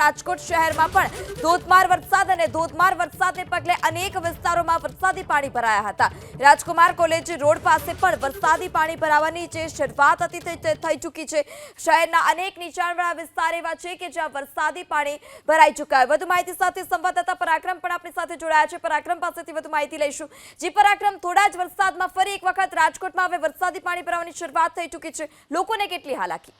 રાજકોટ શહેરમાં પણ ધોધમાર વરસાદ અને ધોધમાર વરસાદને પગલે અનેક વિસ્તારોમાં વરસાદી પાણી ભરાયા હતા. રાજકુમાર કોલેજ રોડ પાસે પણ વરસાદી પાણી ભરાવાની જે શરૂઆત હતી થઈ ચૂકી છે. શહેરના અનેક નીચાણવાળા વિસ્તાર એવા છે કે જ્યાં વરસાદી પાણી ભરાઈ ચૂક્યા વધુ માહિતી સાથે સંવાદદાતા પરાક્રમ પણ આપણી સાથે જોડાયા છે. પરાક્રમ પાસેથી વધુ માહિતી લઈશું. જી પરાક્રમ, થોડા જ વરસાદમાં ફરી એક વખત રાજકોટમાં હવે વરસાદી પાણી ભરાવાની શરૂઆત થઈ ચૂકી છે. લોકોને કેટલી હાલાકી?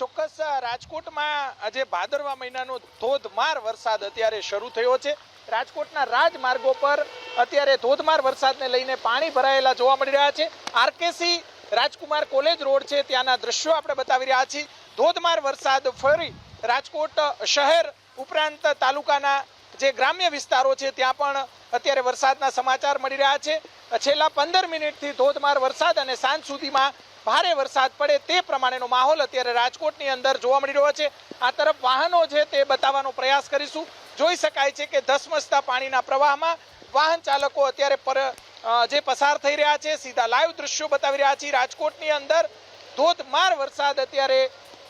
ચોક્કસ રાજકોટમાં આજે ભાદરવા મહિનાનો ધોધમાર વરસાદ અત્યારે શરૂ થયો છે. રાજકોટના રાજમાર્ગો પર અત્યારે ધોધમાર વરસાદને લઈને પાણી ભરાયેલા જોવા મળી રહ્યા છે. આરકેસી રાજકુમાર કોલેજ રોડ છે, ત્યાંના દ્રશ્યો આપણે બતાવી રહ્યા છીએ. ધોધમાર વરસાદ ફરી રાજકોટ શહેર ઉપરાંત તાલુકાના જે ગ્રામ્ય વિસ્તારો છે, ત્યાં પણ અત્યારે વરસાદના સમાચાર મળી રહ્યા છે. છેલ્લા પંદર મિનિટથી ધોધમાર વરસાદ અને સાંજ સુધીમાં ભારે વરસાદ પડે તે પ્રમાણેનો માહોલ અત્યારે રાજકોટની અંદર જોવા મળી રહ્યો છે. આ તરફ વાહનો છે તે બતાવવાનો પ્રયાસ કરીશું. જોઈ શકાય છે કે ધસમસતા પાણીના પ્રવાહમાં વાહન ચાલકો અત્યારે પર જે પસાર થઈ રહ્યા છે, સીધા લાઈવ દૃશ્યો બતાવી રહ્યા છીએ રાજકોટની અંદર ધોધમાર વરસાદ અત્યારે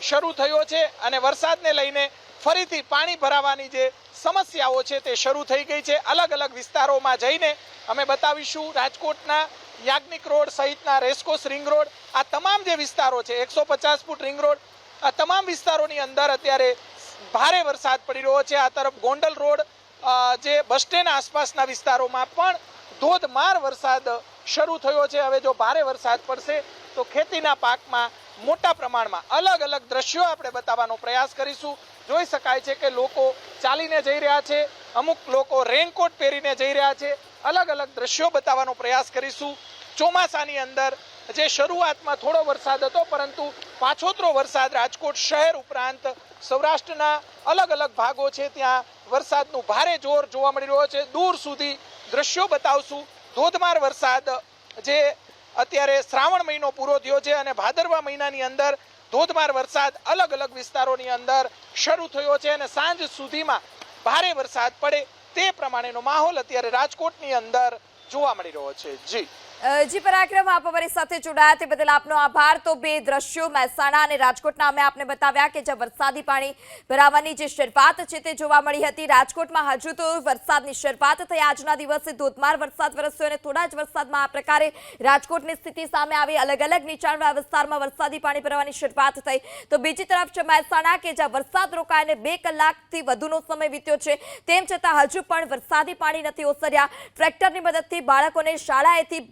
શરૂ થયો છે અને વરસાદને લઈને ફરીથી પાણી ભરાવાની જે સમસ્યાઓ છે તે શરૂ થઈ ગઈ છે. અલગ અલગ વિસ્તારોમાં જઈને અમે બતાવીશું રાજકોટના યાજ્ઞિક રોડ સહિતના રેસકોસ રિંગ રોડ. આ તમામ જે વિસ્તારો છે, એકસો પચાસ ફૂટ રિંગ રોડ, આ તમામ વિસ્તારોની અંદર અત્યારે ભારે વરસાદ પડી રહ્યો છે. આ તરફ ગોંડલ રોડ જે બસ સ્ટેન્ડ આસપાસના વિસ્તારોમાં પણ ધોધમાર વરસાદ શરૂ થયો છે. હવે જો ભારે વરસાદ પડશે, તો ખેતીના પાકમાં મોટા પ્રમાણમાં અલગ અલગ દ્રશ્યો આપણે બતાવવાનો પ્રયાસ કરીશું. જોઈ શકાય છે કે લોકો ચાલીને જઈ રહ્યા છે. અમુક લોકો રેનકોટ પહેરીને જઈ રહ્યા છે. અલગ અલગ દ્રશ્યો બતાવવાનો પ્રયાસ કરીશું. ચોમાસાની અંદર જે શરૂઆતમાં થોડો વરસાદ હતો, પરંતુ પાછોતરો વરસાદ રાજકોટ શહેર ઉપરાંત સૌરાષ્ટ્રના અલગ અલગ ભાગો છે, ત્યાં વરસાદનું ભારે જોર જોવા મળી રહ્યો છે. દૂર સુધી દ્રશ્યો બતાવશું. ધોધમાર વરસાદ જે અત્યારે શ્રાવણ મહિનો પૂરો થયો છે અને ભાદરવા મહિનાની અંદર ધોધમાર વરસાદ અલગ અલગ વિસ્તારોની અંદર શરૂ થયો છે અને સાંજ સુધીમાં ભારે વરસાદ પડે તે પ્રમાણેનો માહોલ અત્યારે રાજકોટની અંદર જોવા મળી રહ્યો છે. જી. જી, પરાક્રમ, આપ અમારી સાથે જોડાયા. તે બદલ આપનો આભાર. તો બે દ્રશ્યો મહેસાણા અને રાજકોટના અમે આપને બતાવ્યા કે જ્યાં વરસાદી પાણી ભરાવાની જે શરૂઆત છે તે જોવા મળી હતી. રાજકોટમાં હજુ તો વરસાદની શરૂઆત થઈ. આજના દિવસે ધોધમાર વરસાદ વરસ્યો અને થોડા જ વરસાદમાં આ પ્રકારે રાજકોટની સ્થિતિ સામે આવી. અલગ અલગ નીચાણવાળા વિસ્તારમાં વરસાદી પાણી ભરવાની શરૂઆત થઈ. તો બીજી તરફ છે મહેસાણા કે જ્યાં વરસાદ રોકાઈને બે કલાકથી વધુનો સમય વીત્યો છે, તેમ છતાં હજુ પણ વરસાદી પાણી નથી ઓસર્યા. ટ્રેક્ટરની મદદથી બાળકોને શાળાએથી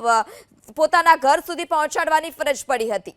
પોતાના ઘર સુધી પહોંચાડવાની ફરજ પડી હતી.